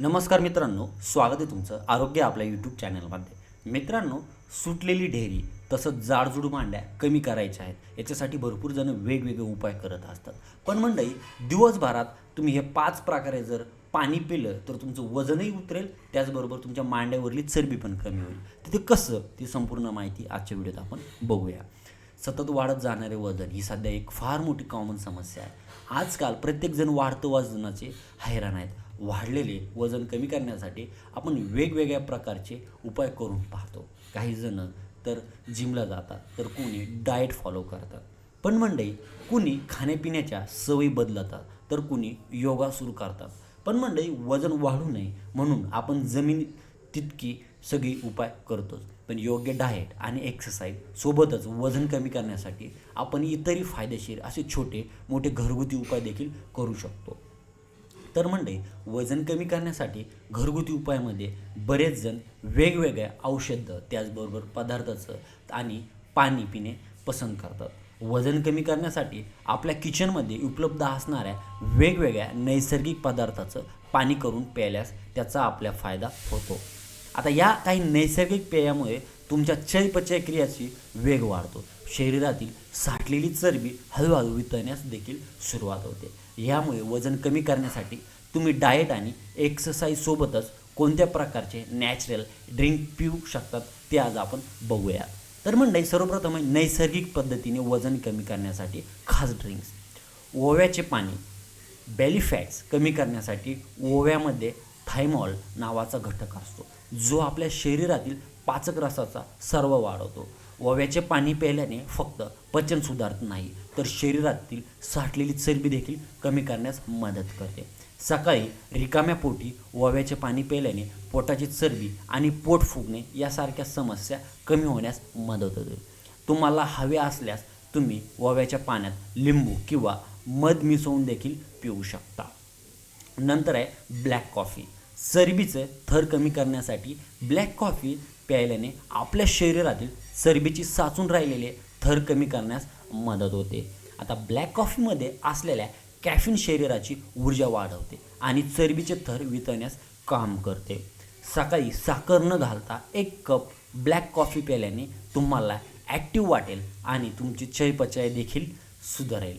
नमस्कार मित्रांनो स्वागत आहे तुमचं आरोग्य आपल्या यूट्यूब चॅनलमध्ये मित्रांनो सुटलेली ढेरी तसंच जाडजूड मांड्या कमी करायच्या आहेत. याच्यासाठी भरपूर जण वेगवेगळे उपाय करत असतात. पण मंडळी दिवसभरात तुम्ही हे पाच प्रकारे जर पाणी पिलं तर तुमचं वजनही उतरेल त्याचबरोबर तुमच्या मांड्यावरली चरबी पण कमी होईल. तिथे कसं? ती संपूर्ण माहिती आजच्या व्हिडिओत आपण बघूया. सतत वाढत जाणारे वजन ही सध्या एक फार मोठी कॉमन समस्या आहे. आजकाल प्रत्येकजण वाढतं वजनाचे हैराण आहेत. वाढलेले वजन कमी करण्यासाठी आपण वेगवेगळ्या प्रकारचे उपाय करून पाहतो. काहीजणं तर जिमला जातात तर कोणी डाएट फॉलो करतात. पण मंडळी कुणी खाण्यापिण्याच्या सवयी बदलतात तर कुणी योगा सुरू करतात. पण मंडळी वजन वाढू नये म्हणून आपण जमीन तितकी सगळी उपाय करतोच. पण योग्य डाएट आणि एक्सरसाइज सोबतच वजन कमी करण्यासाठी आपण इतरही फायदेशीर असे छोटे मोठे घरगुती उपाय देखील करू शकतो. तर म्हणजे वजन कमी करण्यासाठी घरगुती उपायामध्ये बरेच जण वेगवेगळ्या औषधं त्याचबरोबर पदार्थाचं आणि पाणी पिणे पसंत करतात. वजन कमी करण्यासाठी आपल्या किचनमध्ये उपलब्ध असणाऱ्या वेगवेगळ्या नैसर्गिक पदार्थाचं पाणी करून प्यायल्यास त्याचा आपल्या फायदा होतो. आता या काही नैसर्गिक पेयामुळे तुमच्या चयपचय क्रियाची वेग वाढतो. शरीरातील साठलेली चरबी हळूहळू वितळण्यास देखील सुरुवात होते. ह्यामुळे वजन कमी करण्यासाठी तुम्ही डाएट आणि एक्सरसाईजसोबतच कोणत्या प्रकारचे नॅचरल ड्रिंक पिऊ शकतात ते आज आपण बघूया. तर मंडळी सर्वप्रथम आहे नैसर्गिक पद्धतीने वजन कमी करण्यासाठी खास ड्रिंक्स ओव्याचे पाणी बेली फॅट्स कमी करण्यासाठी ओव्यामध्ये थायमॉल नावाचा घटक असतो जो आपल्या शरीरातील पाचक रसाचा सर्व वाढवतो. ओव्याचे पाणी प्यायल्याने फक्त पचन सुधारत नाही तर शरीरातील साठलेली चरबी देखील कमी करण्यास मदत करते. सकाळी रिकाम्या पोटी ओव्याचे पाणी प्यायल्याने पोटाची चरबी आणि पोट फुगणे यासारख्या समस्या कमी होण्यास मदत होते. तुम्हाला हवे असल्यास तुम्ही ओव्याच्या पाण्यात लिंबू किंवा मध मिसळून देखील पिऊ शकता. नंतर आहे ब्लॅक कॉफी. चरबीचं थर कमी करण्यासाठी ब्लॅक कॉफी प्यायल्याने आपल्या शरीरातील चरबीची साचून राहिलेले थर कमी करण्यास मदत होते. आता ब्लॅक कॉफीमध्ये असलेल्या कॅफिन शरीराची ऊर्जा वाढवते आणि चरबीचे थर वितळण्यास काम करते. सकाळी साखर न घालता एक कप ब्लॅक कॉफी प्यायल्याने तुम्हाला ॲक्टिव्ह वाटेल आणि तुमची चयपचय देखील सुधारेल.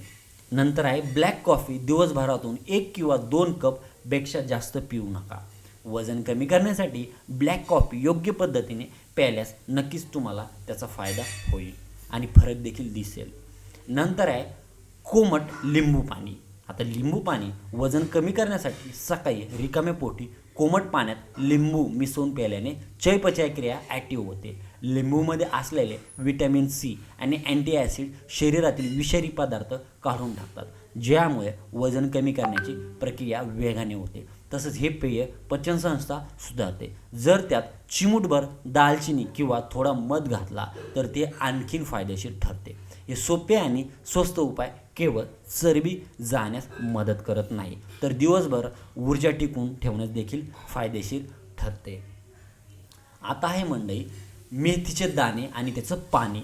नंतर आहे ब्लॅक कॉफी दिवसभरातून एक किंवा दोन कपपेक्षा जास्त पिऊ नका. वजन कमी करण्यासाठी ब्लॅक कॉफी योग्य पद्धतीने प्यायल्यास नक्कीच तुम्हाला त्याचा फायदा होईल. आणि फरक देखील दिसेल. नंतर आहे कोमट लिंबू पाणी. आता लिंबू पाणी वजन कमी करण्यासाठी सकाळी रिकाम्या पोटी कोमट पाण्यात लिंबू मिसळून प्यायल्याने चयपचय क्रिया ॲक्टिव्ह होते. लिंबूमध्ये असलेले विटॅमिन सी आणि अँटी ॲसिड शरीरातील विषारी पदार्थ काढून टाकतात. ज्यामुळे वजन कमी करण्याची प्रक्रिया वेगाने होते. तसंच हे पेय पचनसंस्था सुधारते. जर त्यात चिमूटभर दालचिनी किंवा थोडा मध घातला तर ते आणखीन फायदेशीर ठरते. हे सोपे आणि स्वस्त उपाय केवळ चरबी जाण्यास मदत करत नाही तर दिवसभर ऊर्जा टिकून ठेवण्यास देखील फायदेशीर ठरते. आता आहे मंडई मेथीचे दाणे आणि त्याचं पाणी.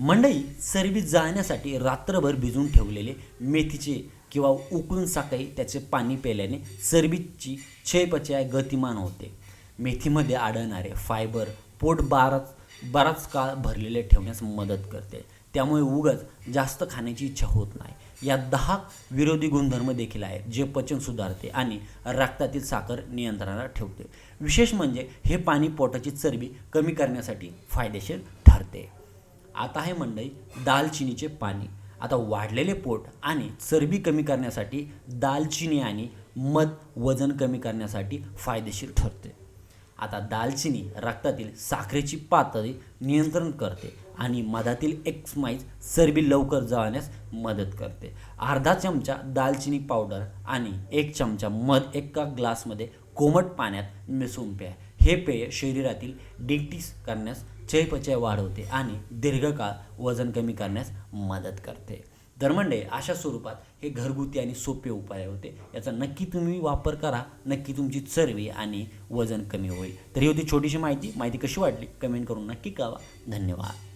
मंडई चरबी जाळण्यासाठी रात्रभर भिजून ठेवलेले मेथीचे किंवा उकळून साखळी त्याचे पाणी प्यायल्याने चरबीची क्षयपचय गतिमान होते. मेथीमध्ये आढळणारे फायबर पोट बाराच बराच काळ भरलेले ठेवण्यास मदत करते. त्यामुळे उगाच जास्त खाण्याची इच्छा होत नाही. या दहा विरोधी गुणधर्म देखील आहेत जे पचन सुधारते आणि रक्तातील साखर नियंत्रणाला ठेवते. विशेष म्हणजे हे पाणी पोटाची चरबी कमी करण्यासाठी फायदेशीर ठरते. आता आहे मंडई दालचिनीचे पाणी. आता वाढलेले पोट आणि चरबी कमी करण्यासाठी दालचिनी आणि मध वजन कमी करण्यासाठी फायदेशीर ठरते. आता दालचिनी रक्तातील साखरेची पातळी नियंत्रण करते आणि मधातील एक्समाइज चरबी लवकर जळण्यास मदत करते. अर्धा चमचा दालचिनी पावडर आणि एक चमचा मध एका ग्लासमध्ये कोमट पाण्यात मिसळून प्या. हे पेय शरीरातील डिक्टीस करण्यास चयपचय वाढवते आणि दीर्घकाळ वजन कमी करण्यास मदत करते. तर म्हणजे अशा स्वरूपात हे घरगुती आणि सोपे उपाय होते. याचा नक्की तुम्ही वापर करा नक्की तुमची चरवी आणि वजन कमी होईल. तर ही होती छोटीशी माहिती. माहिती कशी वाटली? कमेंट करून नक्की कळवा. धन्यवाद.